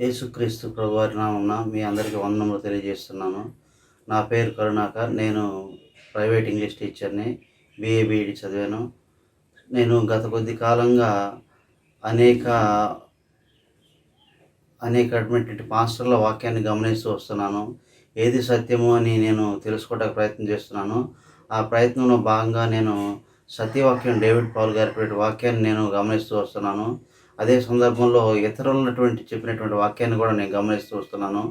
యేసుక్రీస్తు ప్రభువారి నామమున మీ అందరికీ వందనములు తెలియజేస్తున్నాను. నా పేరు కరుణాకర్. నేను ప్రైవేట్ ఇంగ్లీష్ టీచర్ని బిఏ బీఈడి చదివాను. నేను గత కొద్ది కాలంగా అనేక అనేకటువంటి పాస్టర్ల వాక్యాన్ని గమనిస్తూ వస్తున్నాను. ఏది సత్యము అని నేను తెలుసుకోవడానికి ప్రయత్నం చేస్తున్నాను. ఆ ప్రయత్నంలో భాగంగా నేను సత్యవాక్యం డేవిడ్ పాల్ గారి వాక్యాన్ని నేను గమనిస్తూ వస్తున్నాను. అదే సందర్భంలో ఇతరులటువంటి చెప్పినటువంటి వాక్యాన్ని కూడా నేను గమనిస్తూ వస్తున్నాను.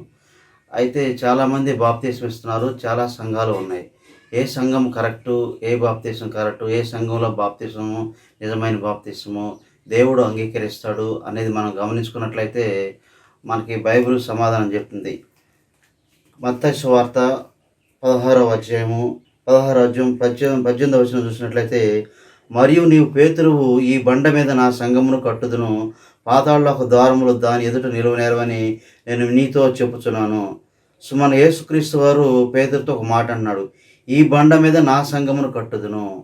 అయితే చాలామంది బాప్తీసం ఇస్తున్నారు చాలా సంఘాలు ఉన్నాయి. ఏ సంఘం కరెక్టు ఏ బాప్తీసం కరెక్టు ఏ సంఘంలో బాప్తీసము నిజమైన బాప్తీసము దేవుడు అంగీకరిస్తాడు అనేది మనం గమనించుకున్నట్లయితే మనకి బైబిల్ సమాధానం చెప్తుంది. మత్తయి వార్త పదహారవ అధ్యాయము పదహారు అధ్యాయం పద్దెనిమిది పద్దెనిమిది వచ్చిన చూసినట్లయితే మరియు నీవు పేతురువు ఈ బండ మీద నా సంగమును కట్టుదును. ఒక ద్వారములు దాని ఎదుట నిలువనేరవని నేను నీతో చెప్పుచున్నాను. సుమన్ యేసుక్రీస్తు వారు పేదరితో ఒక మాట అన్నాడు. ఈ బండ మీద నా సంగమును కట్టుదును.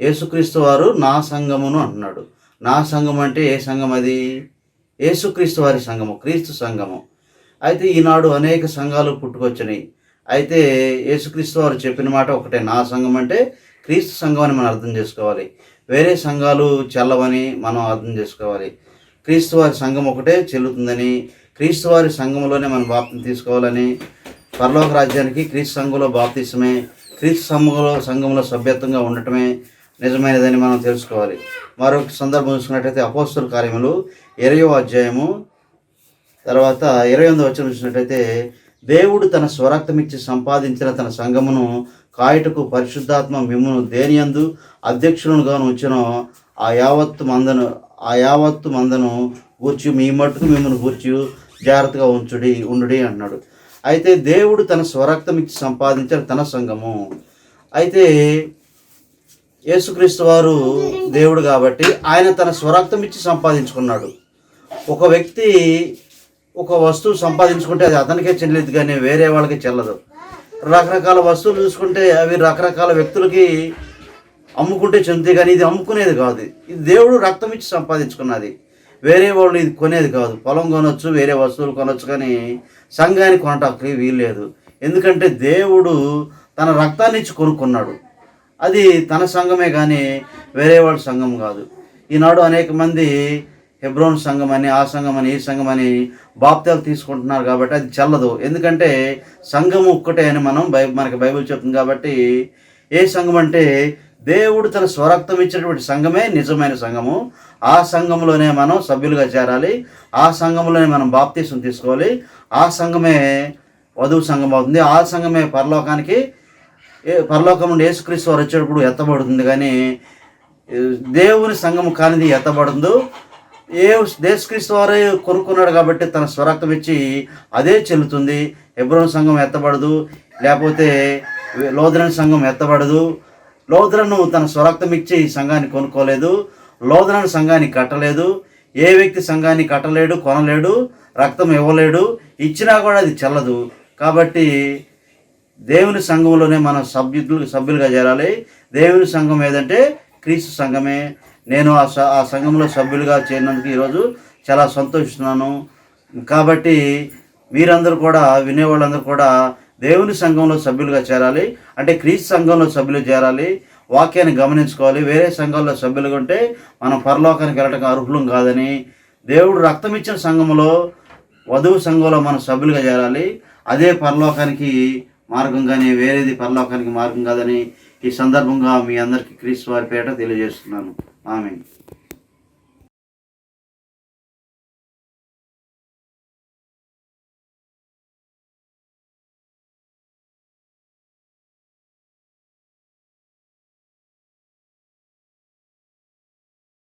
యేసుక్రీస్తు వారు నా సంగమును అంటున్నాడు నా సంఘం అంటే ఏ సంఘం అది? యేసుక్రీస్తు వారి సంఘము క్రీస్తు సంఘము అయితే ఈనాడు అనేక సంఘాలు పుట్టుకొచ్చినాయి. అయితే యేసుక్రీస్తు వారు చెప్పిన మాట ఒకటే నా సంఘం అంటే క్రీస్తు సంఘం అని మనం అర్థం చేసుకోవాలి. వేరే సంఘాలు చెల్లవని మనం అర్థం చేసుకోవాలి. క్రీస్తు వారి సంఘం ఒకటే చెల్లుతుందని క్రీస్తు వారి సంఘంలోనే మనం బాప్తిని తీసుకోవాలని పరలోక రాజ్యానికి క్రీస్తు సంఘంలో బాప్తిసమే క్రీస్తు సంఘంలో సంఘంలో సభ్యత్వంగా ఉండటమే నిజమైనదని మనం తెలుసుకోవాలి. మరొక సందర్భం చూసుకున్నట్టయితే అపోస్తుల కార్యములు ఇరవయో అధ్యాయము తర్వాత ఇరవై ఎనిమిది వచ్చిన చూసినట్టయితే దేవుడు తన స్వరక్తమిచ్చి సంపాదించిన తన సంఘమును కాయటకు పరిశుద్ధాత్మ మిమ్మును దేనియందు అధ్యక్షులుగాను ఉంచిన ఆ యావత్తు మందను ఆ యావత్తు మందను గూర్చి మీ మట్టుకు మిమ్మల్ని గూర్చి జాగ్రత్తగా ఉంచుడి ఉండుడి అన్నాడు. అయితే దేవుడు తన స్వరక్తమిచ్చి సంపాదించిన తన సంఘము అయితే యేసుక్రీస్తు వారు దేవుడు కాబట్టి ఆయన తన స్వరక్తం ఇచ్చి సంపాదించుకున్నాడు. ఒక వ్యక్తి ఒక వస్తువు సంపాదించుకుంటే అది అతనికే చెల్లదు కానీ వేరే వాళ్ళకి చెల్లదు. రకరకాల వస్తువులు చూసుకుంటే అవి రకరకాల వ్యక్తులకి అమ్ముకుంటే చెందుతాయి కానీ ఇది అమ్ముకునేది కాదు. ఇది దేవుడు రక్తం ఇచ్చి సంపాదించుకున్నది. వేరే వాళ్ళు ఇది కొనేది కాదు. పొలం కొనొచ్చు వేరే వస్తువులు కొనొచ్చు కానీ సంఘాన్ని కొనటానికి వీల్లేదు. ఎందుకంటే దేవుడు తన రక్తాన్ని ఇచ్చి కొనుక్కున్నాడు. అది తన సంఘమే కానీ వేరే వాళ్ళ సంఘం కాదు. ఈనాడు అనేక మంది హెబ్రోన్ సంఘం అని ఆ సంఘం అని ఈ సంఘం అని బాప్తాలు తీసుకుంటున్నారు కాబట్టి అది చల్లదు. ఎందుకంటే సంఘం ఒక్కటే అని మనం బై మనకి బైబిల్ చెప్తుంది కాబట్టి ఏ సంఘం అంటే దేవుడు తన స్వరక్తం ఇచ్చినటువంటి సంఘమే నిజమైన సంఘము. ఆ సంఘంలోనే మనం సభ్యులుగా చేరాలి. ఆ సంఘంలోనే మనం బాప్తీసం తీసుకోవాలి. ఆ సంఘమే వధువు సంఘం అవుతుంది. ఆ సంఘమే పరలోకానికి ఏ పరలోకం నుండి యేసుక్రీస్తు వారు వచ్చేటప్పుడు ఎత్తబడుతుంది. కానీ దేవుని సంఘము కానిది ఎత్తబడదు. ఏ దేశక్రీస్తు వారే కొనుక్కున్నాడు కాబట్టి తన స్వరక్తం ఇచ్చి అదే చెల్లుతుంది. ఎబ్రోన్ సంఘం ఎత్తబడదు. లేకపోతే లోదరన్ సంఘం ఎత్తబడదు. లోదరను తన స్వరక్తం ఇచ్చి ఈ సంఘాన్ని కొనుక్కోలేదు. లోదరన్ సంఘాన్ని కట్టలేదు. ఏ వ్యక్తి సంఘాన్ని కట్టలేడు కొనలేడు రక్తం ఇవ్వలేడు ఇచ్చినా కూడా అది చెల్లదు. కాబట్టి దేవుని సంఘంలోనే మనం సభ్యులు సభ్యులుగా చేరాలి. దేవుని సంఘం ఏదంటే క్రీస్తు సంఘమే. నేను ఆ స- ఆ సంఘంలో సభ్యులుగా చేరినందుకు ఈరోజు చాలా సంతోషిస్తున్నాను. కాబట్టి మీరందరూ కూడా వినేవాళ్ళందరూ కూడా దేవుని సంఘంలో సభ్యులుగా చేరాలి. అంటే క్రీస్తు సంఘంలో సభ్యులు చేరాలి. వాక్యాన్ని గమనించుకోవాలి. వేరే సంఘాల్లో సభ్యులుగా ఉంటే మనం పరలోకానికి వెళ్ళటం అర్హులం కాదని దేవుడు రక్తం ఇచ్చిన సంఘంలో వధువు సంఘంలో మనం సభ్యులుగా చేరాలి. అదే పరలోకానికి మార్గం కానీ వేరేది పరలోకానికి మార్గం కాదని ఈ సందర్భంగా మీ అందరికీ క్రీస్తు వారి పేట తెలియజేస్తున్నాను. ఆమె